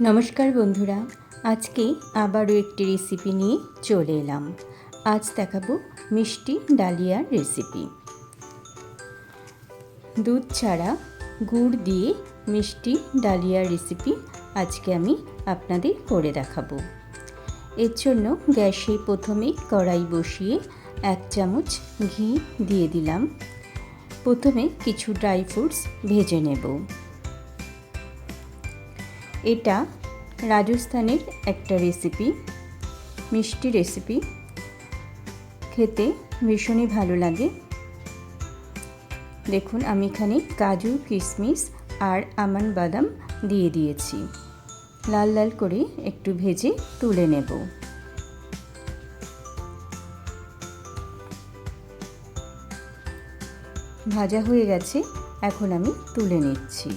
নমস্কার বন্ধুরা, আজকে আবারও একটি রেসিপি নিয়ে চলে এলাম। আজ দেখাবো মিষ্টি ডালিয়ার রেসিপি দুধ ছাড়া গুড় দিয়ে মিষ্টি ডালিয়ার রেসিপি আজকে আমি আপনাদের করে দেখাবো। এর জন্য গ্যাসে প্রথমে কড়াই বসিয়ে এক চামচ ঘি দিয়ে দিলাম। প্রথমে কিছু ড্রাই ফ্রুটস ভেজে নেব। এটা রাজস্থানের একটা রেসিপি মিষ্টি রেসিপি খেতে ভীষণই ভালো লাগে। দেখুন, আমি এখানে কাজু, কিশমিশ আর আমান বাদাম দিয়ে দিয়েছি। লাল লাল করে একটু ভেজে তুলে নেব। ভাজা হয়ে গেছে, এখন আমি তুলে নিচ্ছি।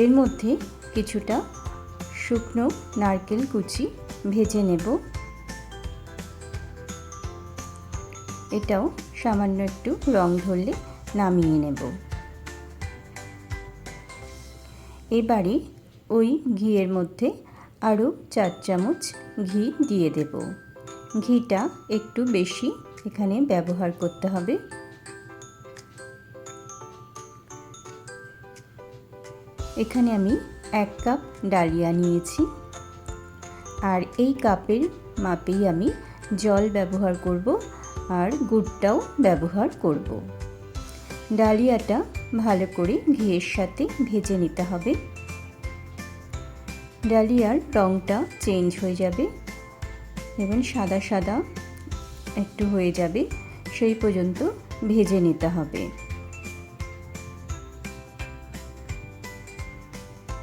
এর মধ্যে কিছুটা শুকনো নারকেল কুচি ভেজে নেব। এটাও সামান্য একটু রং ধরলে নামিয়ে নেব। এবারে ওই ঘিয়ের মধ্যে আরও চার চামচ ঘি দিয়ে দেব। ঘিটা একটু বেশি এখানে ব্যবহার করতে হবে। এখানে আমি এক কাপ ডালিয়া নিয়েছি। আর এই কাপের মাপেই আমি জল ব্যবহার করব আর গুড়টাও ব্যবহার করব। ডালিয়াটা ভালো করে ঘিয়ের সাথে ভেজে নিতে হবে। ডালিয়ার রঙটা চেঞ্জ হয়ে যাবে। এবং সাদা সাদা একটু হয়ে যাবে, সেই পর্যন্ত ভেজে নিতে হবে।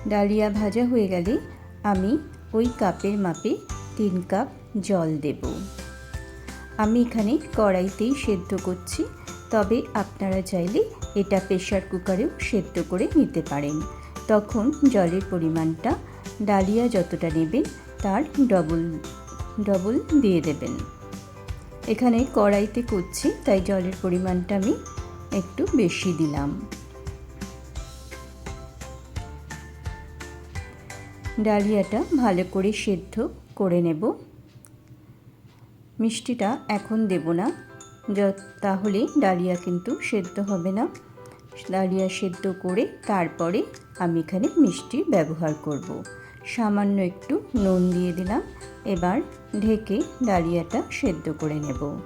ডালিয়া ভাজা হয়ে গেলে আমি ওই কাপের মাপে তিন কাপ জল দেব। আমি এখানে কড়াইতেই সেদ্ধ করছি, তবে আপনারা চাইলে এটা প্রেশার কুকারেও সেদ্ধ করে নিতে পারেন। তখন জলের পরিমাণটা ডালিয়া যতটা নেবেন তার ডবল ডবল দিয়ে দেবেন। এখানে কড়াইতে করছি, তাই জলের পরিমাণটা আমি একটু বেশি দিলাম। ডালিয়াটা ভালো করে সেদ্ধ করে নেব। মিষ্টিটা এখন দেব না। তাহলে ডালিয়া কিন্তু সেদ্ধ হবে না। ডালিয়া সেদ্ধ করে তারপরে আমি এখানে মিষ্টি ব্যবহার করব। সামান্য একটু নুন দিয়ে দিলাম। এবার ঢেকে ডালিয়াটা সেদ্ধ করে নেব।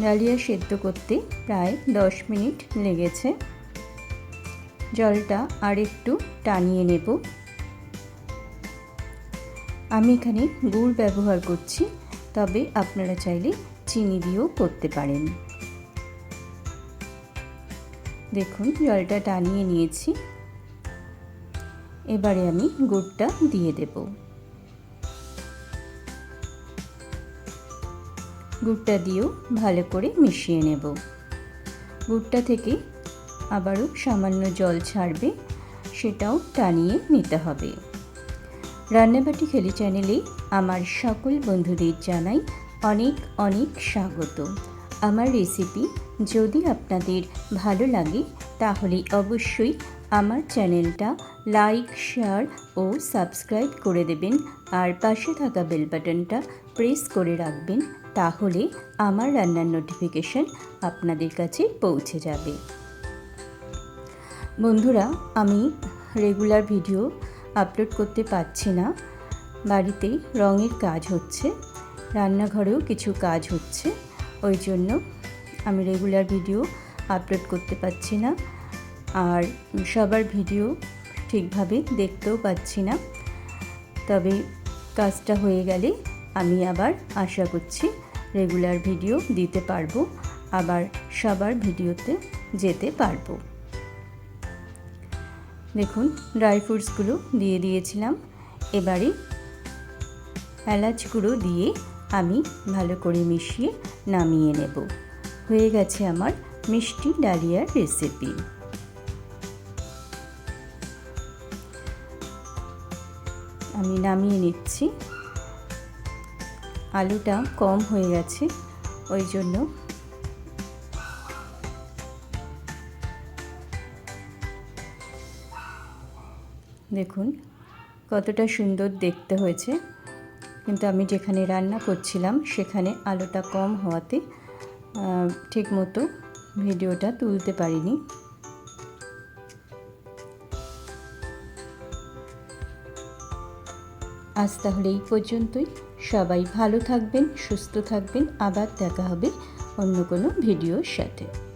ডালিয়া সেদ্ধ করতে প্রায় দশ মিনিট লেগেছে। জলটা আর একটু টানিয়ে নেব। আমি এখানে গুড় ব্যবহার করছি, তবে আপনারা চাইলে চিনি দিয়েও করতে পারেন। দেখুন, জলটা টানিয়ে নিয়েছি। এবারে আমি গুড়টা দিয়ে দেবো। গুড়টা দিয়েও ভালো করে মিশিয়ে নেব। গুড়টা থেকে আবারও সামান্য জল ছাড়বে, সেটাও টানিয়ে নিতে হবে। রান্নাবাটি খেলি চ্যানেলে আমার সকল বন্ধুদের জানাই অনেক অনেক স্বাগত। আমার রেসিপি যদি আপনাদের ভালো লাগে, তাহলে অবশ্যই আমার চ্যানেলটা লাইক, শেয়ার ও সাবস্ক্রাইব করে দেবেন। আর পাশে থাকা বেল বাটনটা প্রেস করে রাখবেন তাহলে আমার রান্নার নোটিফিকেশন আপনাদের কাছে পৌঁছে যাবে। বন্ধুরা, আমি রেগুলার ভিডিও আপলোড করতে পারছি না। বাড়িতে রঙের কাজ হচ্ছে, রান্নাঘরেও কিছু কাজ হচ্ছে, ওই জন্য আমি রেগুলার ভিডিও আপলোড করতে পারছি না। আর সবার ভিডিও ঠিকভাবে দেখতেও পাচ্ছি না। তবে কাজটা হয়ে গেলে আমি আবার আশা করছি রেগুলার ভিডিও দিতে পারব, আবার সবার ভিডিওতে যেতে পারব। দেখুন ড্রাই ফ্রুটসগুলো দিয়ে দিয়েছিলাম। এবারে এলাচ গুঁড়ো দিয়ে আমি ভালো করে মিশিয়ে নামিয়ে নেব। হয়ে গেছে আমার মিষ্টি ডালিয়ার রেসিপি আমি নামিয়ে নিচ্ছি। আলুটা কম হয়ে গেছে, ওই জন্য। দেখুন, কতটা সুন্দর দেখতে হয়েছে। কিন্তু আমি যেখানে রান্না করছিলাম, সেখানে আলোটা কম হওয়াতে ঠিক মতো ভিডিওটা তুলতে পারিনি। আজ তাহলে এই পর্যন্তই। সবাই ভালো থাকবেন সুস্থ থাকবেন আবার দেখা হবে অন্য কোনো ভিডিওর সাথে।